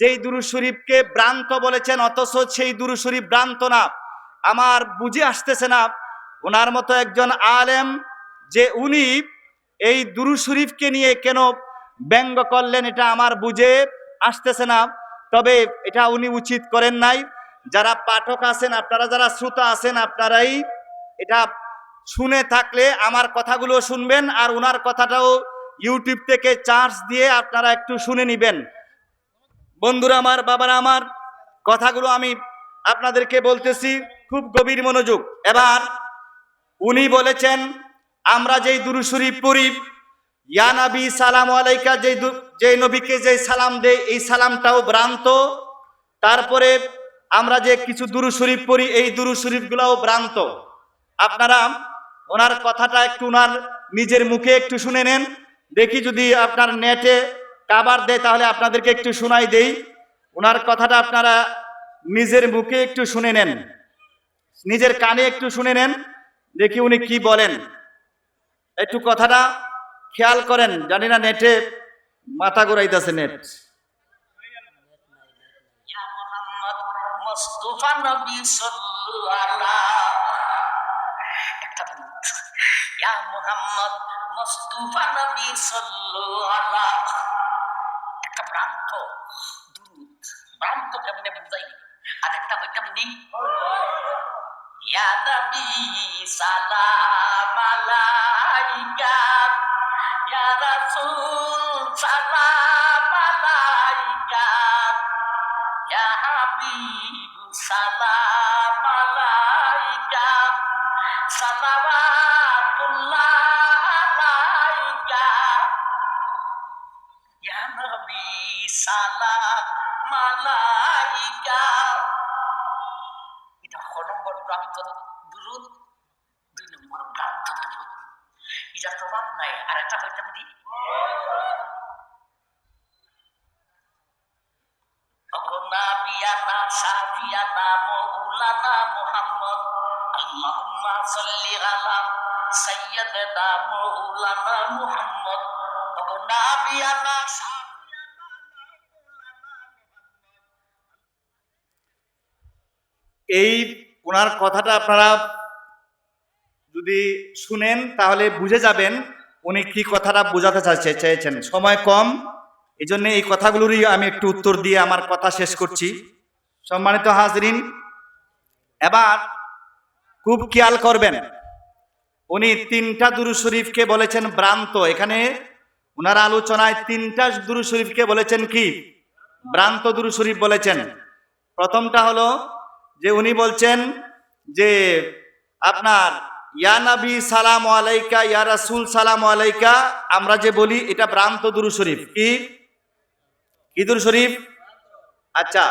যেই দুরু শরীফকে ভ্রান্ত বলেছেন, অথচ সেই দুরু শরীফ ভ্রান্ত না। আমার বুঝে আসতেছে না, ওনার মতো একজন আলেম যে উনি এই দুরু শরীফকে নিয়ে কেন ব্যঙ্গ করলেন, এটা আমার বুঝে আসতেছে না। তবে এটা উনি উচিত করেন নাই। যারা পাঠক আছেন, আপনারা যারা শ্রোতা আছেন, আপনারাই এটা শুনে থাকলে আমার কথাগুলো শুনবেন, আর ওনার কথাটাও ইউটিউব থেকে চার্জ দিয়ে আপনারা একটু শুনে নিবেন। বন্ধুরা আমার, বাবারা আমার, কথাগুলো আমি আপনাদেরকে বলতেছি, খুব গভীর মনোযোগ। এবার উনি বলেছেন, আমরা যেই দুরু শরীফ পড়ি, ইয়া নবী, সালাম আলাইকা, যেই যেই নবীকে যেই সালাম দেয় এই সালামটাও ভ্রান্ত। তারপরে আমরা যে কিছু দুরু শরীফ পড়ি, এই দুরু শরীফগুলাও ভ্রান্ত। আপনারা ওনার কথাটা একটু ওনার নিজের মুখে একটু শুনে নেন। দেখি যদি আপনার নেটে কাবার দেয়, তাহলে আপনাদেরকে একটু শোনাই দেই। ওনার কথাটা আপনারা নিজের মুখে একটু শুনে নেন। নিজের কানে একটু শুনে নেন, দেখি উনি কি বলেন। একটু কথাটা খেয়াল করেন, জানি না নেটে মাথা ঘুরাইতেছে নেট। মুস্তাফা নবী মুহাম্মদ মুস্তাফা নবী সাল্লাল্লাহু আলা একটা ভ্রান্ত দুরূদ ভ্রান্ত কেমনে বুঝাই? আর একটা হই কেমনি ইয়া নবী সালাম ইয়া রাসূল সালাম Ya Habib salam alaika এটা ক নম্বর ভ্রান্ত দুরুদ দুই নম্বর ভ্রান্ত দুরুদ এটা বাদ নাই। আর একটা হইতাম দি নাবিয়ানা সাফিয়ানা মৌলানা মুহাম্মদ। আল্লাহুম্মা ওগো নাবিয়ানা এই ওনার কথাটা আপনারা যদি শুনেন, তাহলে বুঝে যাবেন উনি কি কথাটা বোঝাতে চাইছে, চেয়েছেন। সময় কম এই জন্য এই কথাগুলোরই আমি একটু উত্তর দিয়ে আমার কথা শেষ করছি। সম্মানিত হাজরিন, এবার খুব খেয়াল করবেন, উনি তিনটা দুরু শরীফকে বলেছেন ভ্রান্ত। এখানে ওনার আলোচনায় তিনটা দুরু শরীফকে বলেছেন কি? ভ্রান্ত দুরু শরীফ বলেছেন। প্রথমটা হলো যে উনি বলছেন যে আপনার, ইয়া নবী, সালাম আলাইকা, ইয়া রাসূল, সালাম আলাইকা। আমরা যে বলি, এটা ভ্রান্ত দুরু শরীফ। কি? কি দুরু শরীফ? আচ্ছা।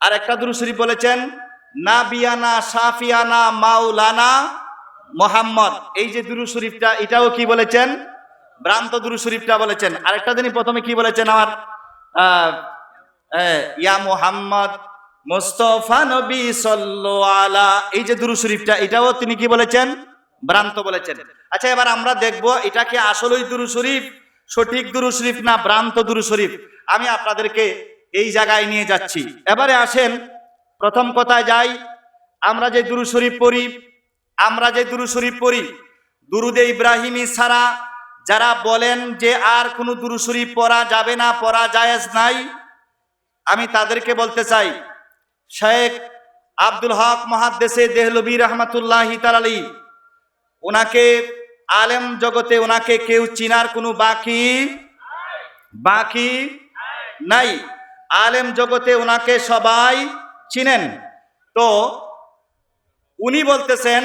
আর একটা দুরু শরীফ বলেছেন, নাবিয়ানা সাফিয়ানা মাওলানা মোহাম্মদ। এই যে দুরু শরীফটা, এটাও কি বলেছেন? ভ্রান্ত দুরু শরীফটা বলেছেন। আরেকটা দিনই প্রথমে কি বলেছেন আমার? ইয়া মোহাম্মদ মোস্তফা নবী সাল্লো আলা, এই যে দুরু শরীফটা, এটাও তিনি কি বলেছেন? ভ্রান্ত বলেছেন। আচ্ছা এবার আমরা দেখব এটা কি আসলেই দুরু শরীফ? সঠিক দুরু শরীফ না ভ্রান্ত দুরু শরীফ? আমি আপনাদেরকে এই জায়গায় নিয়ে যাচ্ছি। এবারে আসেন, প্রথম কথায় যাই। আমরা যে দুরু শরীফ পড়ি, আমরা যে দুরু শরীফ পড়ি, দুরুদে ইব্রাহিমী ছাড়া যারা বলেন যে আর কোনো দুরু শরীফ পড়া যাবে না, পড়া জায়েজ নাই, আমি তাদেরকে বলতে চাই শেখ আব্দুল হক মহাদ্দেশে দেহলবী রহমতুল্লাহ তালালি ওনাকে আলেম জগতে ওনাকে কেউ চিনার কোনো বাকি বাকি নাই। আলেম জগতে ওনাকে সবাই চিনেন। তো উনি বলতেছেন,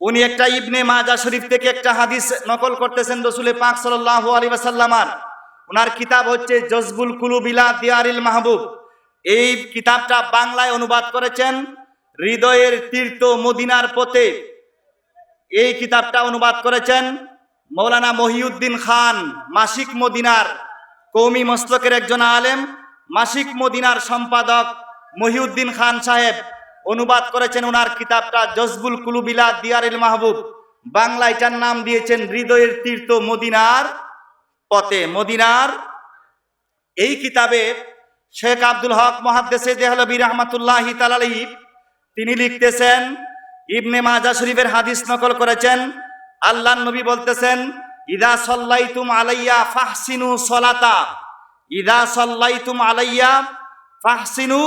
উনি একটা ইবনে মাজা শরীফ থেকে একটা হাদিস নকল করতেছেন রসুলের পাক সাল্লাহ আলী সাল্লামার ওনার কিতাব হচ্ছে জজবুল কুলুবিলা দিয়ারিল মাহবুব। এই কিতাবটা বাংলায় অনুবাদ করেছেন হৃদয়ের তীর্থ মদিনার পথে। এই কিতাবটা অনুবাদ করেছেন মৌলানা মহিউদ্দিন খান, মাসিক মদিনার কৌমি মস্তকের একজন আলেম, মাসিক মদিনার সম্পাদক মহিউদ্দিন খান সাহেব। অনুবাদ করেছেন ওনার কিতাবটা জজবুল কুলুবিলা দিয়ারিল মাহবুব। বাংলা এটার নাম দিয়েছেন হৃদয়ের তীর্থ মদিনার পথে। মদিনার এই কিতাবে শেখ আব্দুল হক মহাদ্দেসে দেহলবী রহমাতুল্লাহ তালালি, তিনি লিখতেছেন, ইবনে মাজা শরীফের হাদিস নকল করেছেন, আল্লাহ নবী বলতেছেন, ইদা সল্লাইতুম আলাইয়া ফাহসিনু সলাতা। ইদা সল্লাইতুম আলাইয়া ফাহসিনু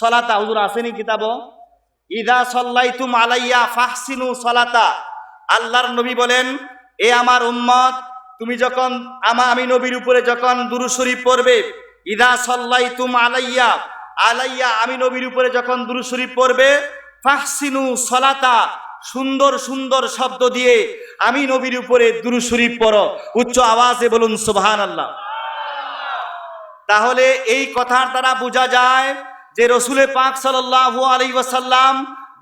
সলাতা। হুজুর আসেনি কিতাব ইদা সল্লাইতুম আলাইয়া ফাহসিনু সলাতা। আল্লাহর নবী বলেন, এ আমার উম্মত, তুমি যখন আমা, আমি নবীর উপরে যখন দুরু শরীফ পড়বে ইদা সল্লাইতুম আলাইয়া আলাইয়া আমি নবীর উপরে যখন দুরু শরীফ পড়বে, ফাহসিনু সলাতা, সুন্দর সুন্দর শব্দ দিয়ে আমি নবীর উপরে দুরু শরীফ পড়ো। উচ্চ আওয়াজে বলুন সুবহান আল্লাহ তাহলে এই কথার দ্বারা বোঝা যায় যে রসুলে পাক সাল্লাহ আলী ওয়াসাল্লাম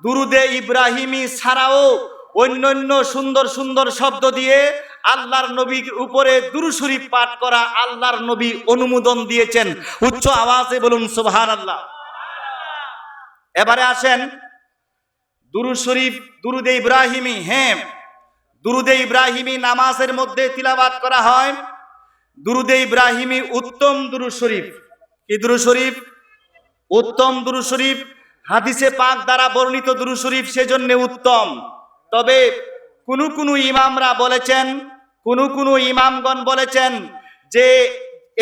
দুরুদে ইব্রাহিমী ছাড়াও অন্যান্য সুন্দর সুন্দর শব্দ দিয়ে আল্লাহর নবীর উপরে দুরু শরীফ পাঠ করা আল্লাহর নবী অনুমোদন দিয়েছেন। উচ্চ আওয়াজে বলুন সুবহান আল্লাহ এবারে আসেন। দুরু শরীফ, দুরুদে ইব্রাহিমী হ্যাঁ। দুরুদে ইব্রাহিমী নামাজের মধ্যে তিলাবাত করা হয়। দুরুদে ইব্রাহিমী উত্তম দুরু শরীফ। কি দুরু শরীফ? উত্তম দুরু শরীফ। হাদিসে পাক দ্বারা বর্ণিত দুরু শরীফ সেজন্য উত্তম। তবে কোন কোন ইমামরা বলেছেন কোন কোন ইমামগণ বলেছেন যে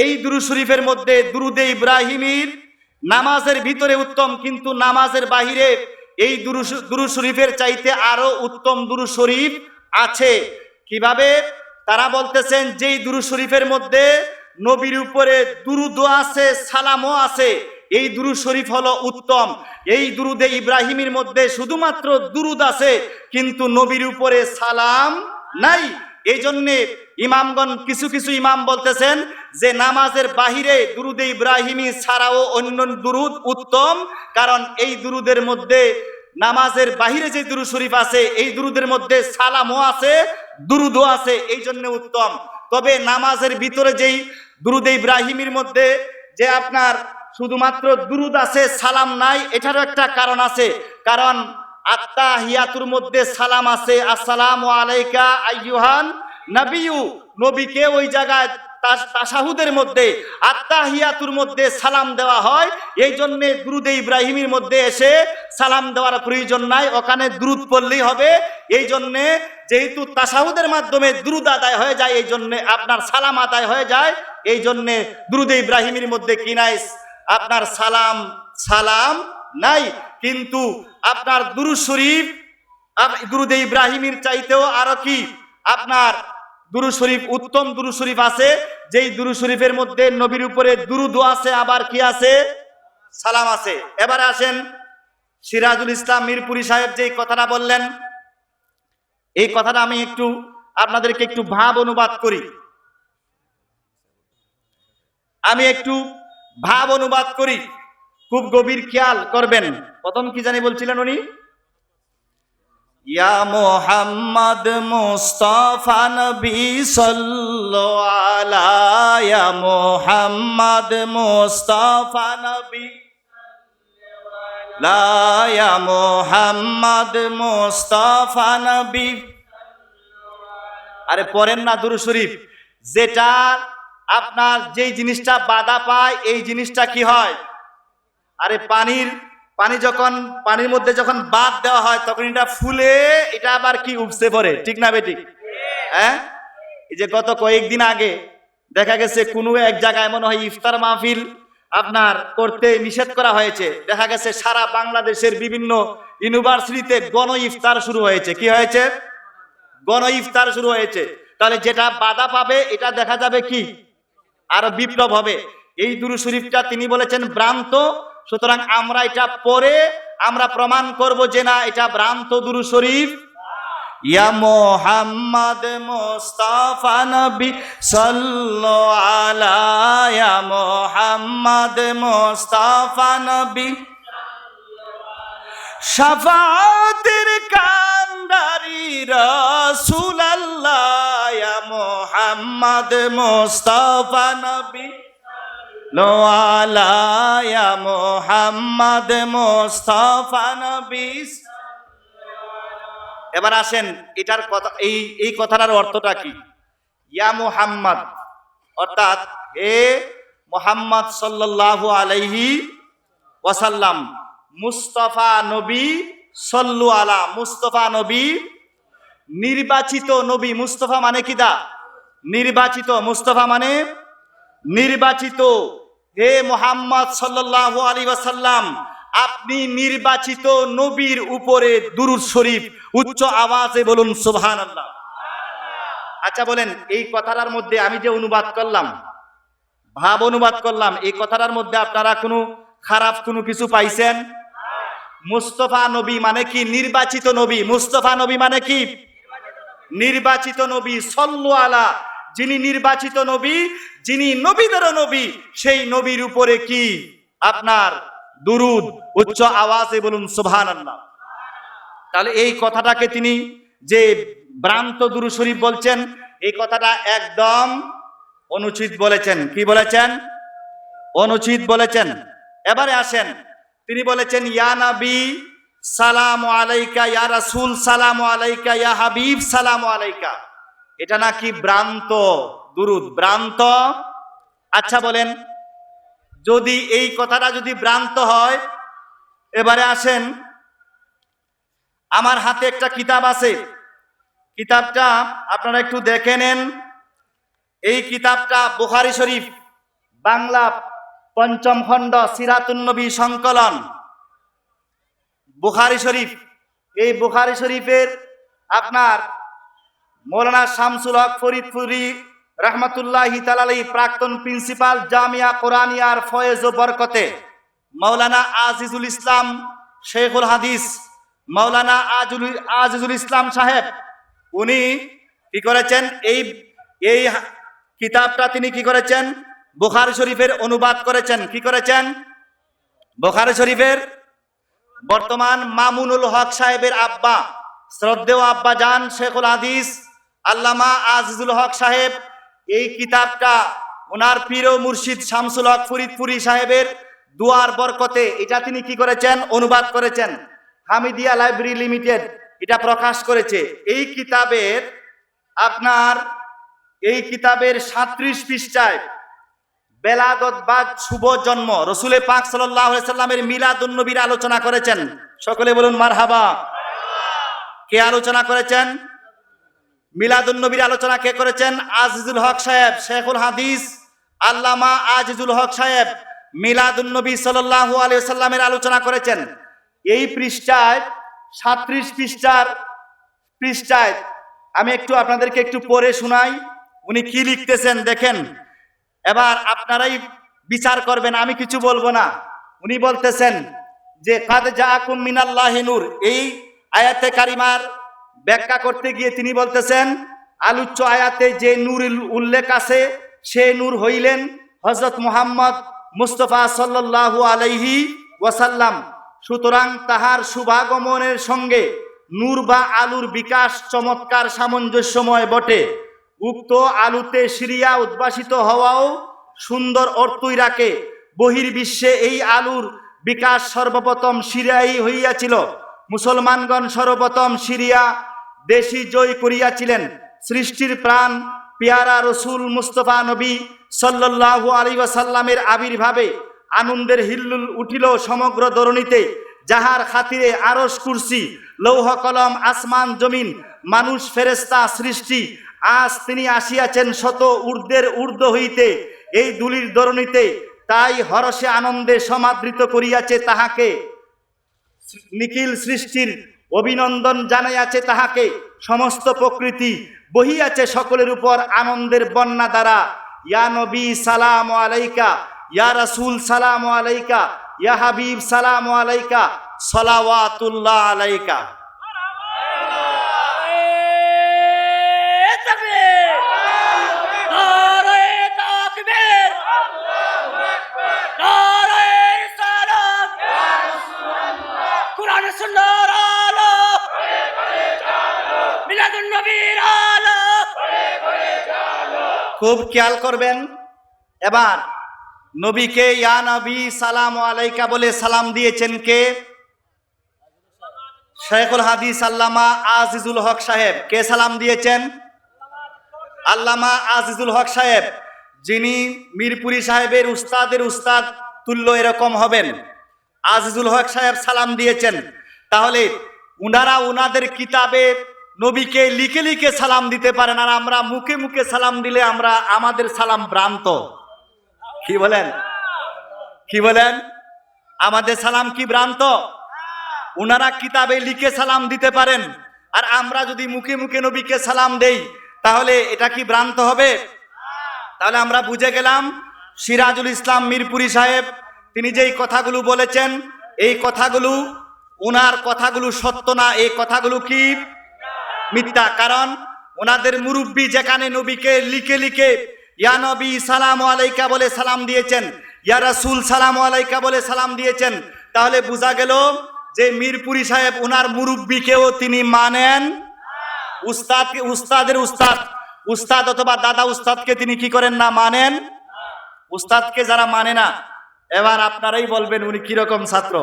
এই দুরু শরীফের মধ্যে দুরুদে ইব্রাহিমীর নামাজের ভিতরে উত্তম, কিন্তু নামাজের বাহিরে এই দুরু শরীফের চাইতে আরও উত্তম দুরু শরীফ আছে। কীভাবে? তারা বলতেছেন, যেই দুরু শরীফের মধ্যে নবীর উপরে দুরুদ আছে, সালামও আছে, এই দুরু শরীফ হলো উত্তম। এই দুরুদে ইব্রাহিমের মধ্যে শুধুমাত্র দুরুদ আছে, কিন্তু নবীর উপরে সালাম নাই। এই জন্যে ইমামগণ কিছু কিছু ইমাম বলতেছেন যে নামাজের বাহিরে দুরুদে ইব্রাহিমী ছাড়াও অন্য দুরুদ উত্তম, কারণ এই দুরুদের মধ্যে নামাজের বাহিরে যে দুরু শরীফ আছে, এই দুরুদের মধ্যে সালামও আছে, দুরুদও আছে এই জন্য উত্তম। তবে নামাজের ভিতরে যেই দুরুদে ইব্রাহিমের মধ্যে যে আপনার শুধুমাত্র দুরুদ আছে, সালাম নাই, এটারও একটা কারণ আছে। কারণ আত্মা হিয়াতুর মধ্যে সালাম আছে, আসসালাম আলাইকা আইয়ুহান নবিয়ু নবীকে ওই জায়গায় তাস- তাশাহুদের মধ্যে আত্মাহিয়াতুর মধ্যে সালাম দেওয়া হয়। এই জন্য দুরুদে ইব্রাহিমের মধ্যে এসে সালাম দেওয়ার প্রয়োজন নাই, ওখানে দ্রুত পড়লেই হবে। এই জন্যে যেহেতু তাশাহুদের মাধ্যমে দ্রুত আদায় হয়ে যায়, এই জন্য আপনার সালাম আদায় হয়ে যায়। এই জন্যে দুরুদে ইব্রাহিমের মধ্যে কি নাই? আপনার সালাম সালাম নাই। কিন্তু আপনার দুরু শরীফ দুরুদে ইব্রাহিমের চাইতেও আরও কি? আপনার দুরু শরীফ, উত্তম দুরু শরীফ আছে। যেই দুরু শরীফের মধ্যে নবীর উপরে দুরুদ আছে, আবার কি আছে? সালাম আছে। এবারে আসেন সিরাজুল ইসলাম মিরপুরি সাহেব যেই কথাটা বললেন, এই কথাটা আমি একটু আপনাদেরকে একটু ভাব অনুবাদ করি। আমি একটু ভাব অনুবাদ করি। খুব গভীর খেয়াল করবেন। প্রথম কি জানি বলছিলেন উনি? ইয়া মোহাম্মদ মুস্তাফা নবী সাল্লো আলা ইয়া মোহাম্মদ মুস্তাফা নবী। লা ইয়া মোহাম্মদ মুস্তাফা নবী। আরে পড়েন না দুরু শরীফ। যেটা আপনার যেই জিনিসটা বাধা পায় এই জিনিসটা কি হয়? আরে পানির পানি যখন, পানির মধ্যে যখন বাদ দেওয়া হয়, তখন এটা ফুলে, এটা আবার কি উপসে পড়ে? ঠিক না বেটি? হ্যাঁ? এই যে গত কয়েকদিন আগে দেখা গেছে, কোনো এক জায়গায় মনে হয় ইফতার মাহফিল আপনার করতে নিষেধ করা হয়েছে। দেখা গেছে সারা বাংলাদেশের বিভিন্ন ইউনিভার্সিটিতে গণ ইফতার শুরু হয়েছে। কি হয়েছে? গণ ইফতার শুরু হয়েছে। তাহলে যেটা বাধা পাবে, এটা দেখা যাবে কি? আরও বিপ্লব হবে। এই দুরু শরীফটা তিনি বলেছেন ভ্রান্ত সুতরাং আমরা এটা পরে আমরা প্রমাণ করব যে না, এটা ভ্রান্ত দুরু শরীফ। ইয়া মোহাম্মদ মুস্তাফা নবী সাল্লো আলা, ইয়া মোহাম্মদ মুস্তাফা নবী। শাফাতের কান্দারি রসুল আল্লাহ ইয়া মোহাম্মদ মুস্তাফা নবী। লো আলা ইয়া মোহাম্মদ মুস্তাফা নবী। এবার আসেন, এটার কথা এই এই কথাটার অর্থটা কি? ইয়া মুহাম্মদ, অর্থাৎ হে মোহাম্মদ সাল্লাল্লাহু আলাইহি ওয়াসাল্লাম, মুস্তফা নবী সল্লু আলা, মুস্তফা নবী, নির্বাচিত নবী, মুস্তফা মানে কি দা? নির্বাচিত মুস্তফা মানে নির্বাচিত। হে মোহাম্মদ সাল্লাল্লাহু আলাইহি ওয়াসাল্লাম, আপনি নির্বাচিত নবীর উপরে দুরুদ শরীফ, উচ্চ আওয়াজে বলুন সুবহানাল্লাহ। আচ্ছা বলেন, এই কথাটার মধ্যে আমি যে অনুবাদ করলাম, ভাব অনুবাদ করলাম, এই কথাটার মধ্যে আপনারা কোনো খারাপ কোনো কিছু পাইছেন? মুস্তফা নবী মানে কি? নির্বাচিত নবী। মুস্তফা নবী মানে কি? নির্বাচিত নবী, সল্লু আলা যিনি নির্বাচিত নবী, যিনি নবীদের নবী, সেই নবীর উপরে কি? আপনার দুরুদ, উচ্চ আওয়াজে বলুন, সুবহানাল্লাহ। তাহলে এই কথাটাকে তিনি যে ভ্রান্ত দুরু শরীফ বলছেন, এই কথাটা একদম অনুচিত বলেছেন। কি বলেছেন? অনুচিত বলেছেন। এবারে আসেন। তিনি বলেছেন, ইয়া নবী, সালাম আলাইকা, ইয়া রাসুল, সালাম আলাইকা, ইয়া হাবিব, সালাম আলাইকা। এটা নাকি ভ্রান্ত? দুরুদ ভ্রান্ত? আচ্ছা বলেন যদি এই কথাটা যদি ভ্রান্ত হয় এবারে আসেন। আমার হাতে একটা কিতাব আছে। কিতাবটা আপনারা একটু দেখে নেন। এই কিতাবটা বুখারি শরীফ বাংলা পঞ্চম খণ্ড সিরাতুন্নবী সংকলন। বুখারি শরীফ এই বুখারি শরীফের আপনার মৌলানা শামসুল হক ফরিদপুরি রহমতুল্লাহ তালালি প্রাক্তন প্রিন্সিপাল জামিয়া কোরআনিয়ার ফয়েজ ও বরকতে মৌলানা আজিজুল ইসলাম শেখুল হাদিস, মৌলানা আজুল আজিজুল ইসলাম সাহেব, উনি কি করেছেন? এই এই কিতাবটা তিনি কি করেছেন? বুখারি শরীফের অনুবাদ করেছেন। কি করেছেন? বুখারি শরীফের বর্তমান মামুনুল হক সাহেবের আব্বা, শ্রদ্ধেয় আব্বা জান শেখুল হাদিস আল্লামা আজিজুল হক সাহেব, এই কিতাবটা ওনার পীর মুর্শিদ শামসুল হক ফরিদপুরি সাহেবের দুয়ার বরকতে, এটা তিনি কি করেছেন? অনুবাদ করেছেন। হামিদিয়া লাইব্রেরি লিমিটেড, এটা প্রকাশ করেছে। এই কিতাবের আপনার, এই কিতাবের সাত্রিশ পৃষ্ঠায় বেলাদতবাদ শুভ জন্ম, রসুলে পাক সাল্লামের মিলাদুন্নবীর আলোচনা করেছেন। সকলে বলুন মারহাবা। কে আলোচনা করেছেন? মিলাদুন্নবীর আলোচনা কে করেছেন? আজিজুল হক সাহেব, শেখুল হাদিস, আল্লামা আজিজুল হক সাহেব মিলাদুন্নবী সাল্লাল্লাহু আলাইহি সাল্লামের আলোচনা করেছেন। এই পৃষ্ঠায় সাত্রিশ পৃষ্ঠার পৃষ্ঠায় আমি একটু আপনাদেরকে একটু পড়ে শোনাই। উনি কি লিখতেছেন দেখেন। এবার আপনারাই বিচার করবেন, আমি কিছু বলব না। উনি বলতেছেন যে, কাদ জাকুম মিনাল্লাহ নূর। এই আয়াতে কারিমার ব্যাখ্যা করতে গিয়ে তিনি বলতেছেন, আলোচ্য আয়াতে যে নূর উল্লেখ আছে, সে নূর হইলেন হজরত মুহাম্মদ মুস্তফা সাল্লাল্লাহু আলাইহি ওয়াসাল্লাম। সুতরাং তাহার শুভাগমনের সঙ্গে নূর বা আলুর বিকাশ চমৎকার সামঞ্জস্যময় বটে। উক্ত আলুতে সিরিয়া উদ্ভাসিত হওয়াও সুন্দর অর্থই রাখে। বহির্বিশ্বে এই আলুর বিকাশ সর্বপ্রথম সিরিয়াই হইয়াছিল। মুসলমানগণ সর্বপ্রথম সিরিয়া দেশি জয় করিয়াছিলেন। সৃষ্টির প্রাণ, পেয়ারা রসুল মুস্তফা নবী সাল্লাল্লাহু আলী ওয়াসাল্লামের আবির্ভাবে আনন্দের হিল্লুল উঠিল সমগ্র দরণীতে, যাহার খাতিরে আরস কুরসি, লৌহ কলম, আসমান জমিন, মানুষ ফেরেস্তা সৃষ্টি, আজ তিনি আসিয়াছেন শত ঊর্ধ্বের ঊর্ধ্ব হইতে, এই দুলির দরণীতে, তাই হরসে আনন্দে সমাদৃত করিয়াছে তাহাকে। নিখিল সৃষ্টির অভিনন্দন জানাইয়াছে তাহাকে। সমস্ত প্রকৃতি বহিয়াছে সকলের উপর আনন্দের বন্যা দ্বারা। ইয়া নবী সালাম আলাইকা, ইয়া রাসুল সালাম আলাইকা, ইয়া হাবিব সালাম আলাইকা, সলাওয়াতুল্লাহ আলাইকা। খুব খেয়াল করবেন, এবার নবীকে, ইয়া নবী, সালাম আলাইকা বলে সালাম দিয়েছেন কে? শেখুল হাদিস আল্লামা আজিজুল হক সাহেব। কে সালাম দিয়েছেন? আল্লামা আজিজুল হক সাহেব। যিনি মিরপুরি সাহেবের উস্তাদের উস্তাদ, তুল্য এরকম হবেন। আজিজুল হক সাহেব সালাম দিয়েছেন। তাহলে উনারা উনাদের কিতাবে নবীকে লিখে লিখে সালাম দিতে পারেন, আর আমরা মুখে মুখে সালাম দিলে আমরা আমাদের সালাম ভ্রান্ত। কি বলেন? কি বলেন? আমাদের সালাম কি ভ্রান্ত? উনারা কিতাবে লিখে সালাম দিতে পারেন, আর আমরা যদি মুখে মুখে নবীকে সালাম দেই, তাহলে এটা কি ভ্রান্ত হবে? তাহলে আমরা বুঝে গেলাম, সিরাজুল ইসলাম মিরপুরি সাহেব তিনি যেই কথাগুলো বলেছেন, এই কথাগুলো ওনার কথাগুলো সত্য না, এই কথাগুলো কি? মিথ্যা। কারণ ওনাদের মুরব্বী যেখানে নবীকে লিখে লিখে, ইয়া নবী, সালাম আলাইকা বলে সালাম দিয়েছেন, ইয়া রাসূল, সালাম আলাইকা বলে সালাম দিয়েছেন, তাহলে বোঝা গেল যে মিরপুরি সাহেব ওনার মুরব্বীকেও তিনি মানেন। উস্তাদকে উস্তাদের উস্তাদ উস্তাদ অথবা দাদা উস্তাদকে তিনি কি করেন না, মানেন? উস্তাদকে যারা মানে না এবার আপনারাই বলবেন উনি কীরকম ছাত্র?